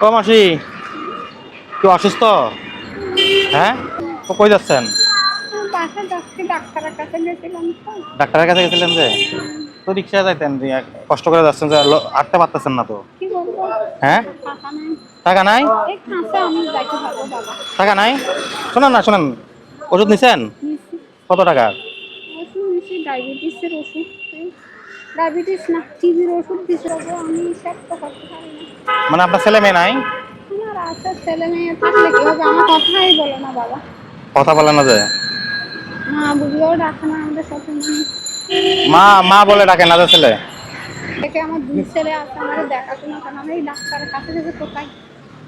ও মাসি কি অসুস্থ? হ্যাঁ? তো কই যাচ্ছেন? ডাক্তারের কাছে গেছিলেন যে? তো রিক্সায় যাইতেন কষ্ট করে যাচ্ছেন যে হাঁটতে পারতেছেন না তো? হ্যাঁ? টাকা নাই। টাকা নাই? শোনেন না শোনেন। ওষুধ নিছেন? কত টাকা? ডায়াবেটিসের ওষুধ ডায়াবেটিস না টিভির ওষুধ দিছে বাবু আমি সব তো করতে পারি না। মানে আপনার ছেলে মেয়ে নাই? আমার আছে ছেলে মেয়ে থাকলে কি হবে? আমার কথাই বলে না বাবা। কথা বলে না যায় মা বুঝিয়েও ডাকে না আমাদের সাথে মা মা বলে ডাকে না ছেলে? দেখে আমার দুই ছেলে আছে আমাদের দেখাশোনা করে আমি এই ডাক্তারের কাছে থেকে কোথায়?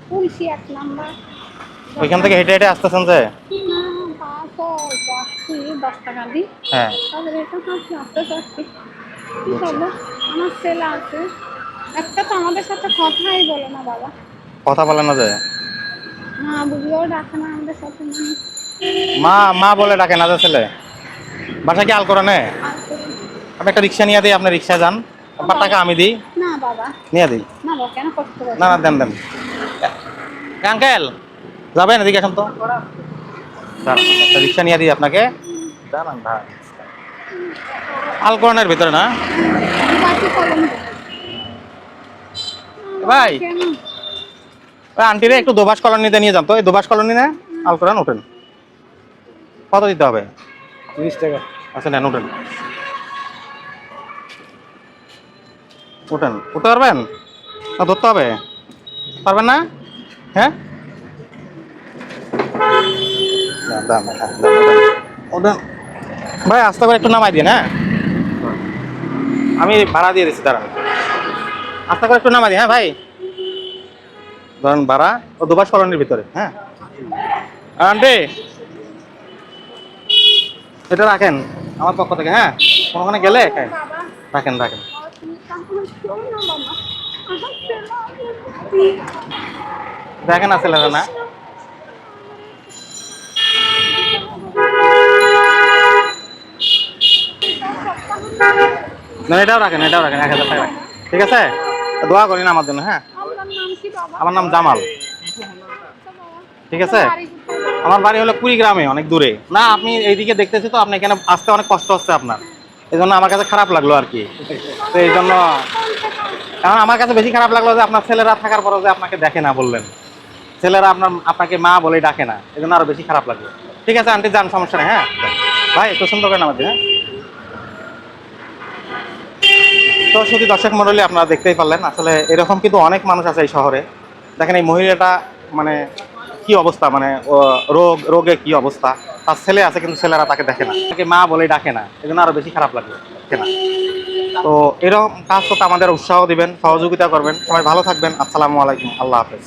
তুলসী এক নাম্বার। ওইখান থেকে হেঁটে হেঁটে আসতেছেন যে? দশ টাকা দিই। হ্যাঁ। তাদের এটা হাসি আসতে চাচ্ছি কি করব? আমার ছেলে আছে। একটা তো আমাদের সাথে কথাই বলে না বাবা। কথা বলে না যে? মা ডাকে না আমাদের সাথে। মা মা বলে ডাকে না যে ছেলে? বাসা কি আল করে নে আর করি। আমি একটা রিক্সা নিয়ে দিই আপনি রিক্সা যান। আপনার টাকা আমি দিই। না বাবা। নিয়ে দিই। না বাবা কেন কষ্ট না না দেন দেন। আঙ্কেল যাবেন এদিকে আসুন তো? একটা রিক্সা নিয়ে দিই আপনাকে। ভাই আলকরণের ভিতরে না। ভাই। ওই আন্টিরে একটু দোবাস কলোনিতে নিয়ে যান তো। এই দোবাস কলোনি না? আলকরণ ওঠেন কত দিতে হবে? তিরিশ টাকা। আচ্ছা নেন ওঠেন ওঠেন উঠতে পারবেন? না ধরতে হবে? পারবেন না? হ্যাঁ? হ্যাঁ, ওঠেন। ভাই আস্তে করে একটু নামাই দিন হ্যাঁ? আমি ভাড়া দিয়ে দিচ্ছি, দাঁড়ান। আস্তে করে একটু নামাই দিন হ্যাঁ ভাই? ধরেন ভাড়া, ও দুবাস কলোনির ভিতরে হ্যাঁ? আন্টি, এটা রাখেন আমার পক্ষ থেকে হ্যাঁ? কোনোখানে গেলে রাখেন রাখেন। দেখেন আসলে না? না এটাও রাখেন এটাও রাখেন এক হাজার টাকা ঠিক আছে? দোয়া করেন আমার জন্য হ্যাঁ? আমার নাম জামাল। ঠিক আছে? আমার বাড়ি হলো কুড়িগ্রামে অনেক দূরে। না আপনি এইদিকে দেখতেছি তো আপনি এখানে আসতে অনেক কষ্ট হচ্ছে আপনার। এই জন্য আমার কাছে খারাপ লাগল আর কি। তো এই জন্য কারণ আমার কাছে বেশি খারাপ লাগল যে আপনার ছেলেরা থাকার পরও যে আপনাকে দেখে না বললেন। ছেলেরা আপনার আপনাকে মা বলে ডাকে না। এই জন্য আরও বেশি খারাপ লাগল। ঠিক আছে আন্টি যান সমস্যা নেই হ্যাঁ? ভাই একটু সুন্দর করেন আমাদের হ্যাঁ? তো শুধু দর্শক মন্ডলী আপনারা দেখতেই পারলেন। আসলে এরকম কিন্তু অনেক মানুষ আছে এই শহরে। দেখেন এই মহিলাটা মানে কি অবস্থা? মানে রোগ, রোগে কি অবস্থা? তার ছেলে আছে কিন্তু ছেলেরা তাকে দেখে না। তাকে মা বলে ডাকে না। এই জন্য আরও বেশি খারাপ লাগবে দেখে না। তো এরকম কাজ করতে আমাদের উৎসাহ দিবেন, সহযোগিতা করবেন। সবাই ভালো থাকবেন। আসসালামু আলাইকুম। আল্লাহ হাফেজ।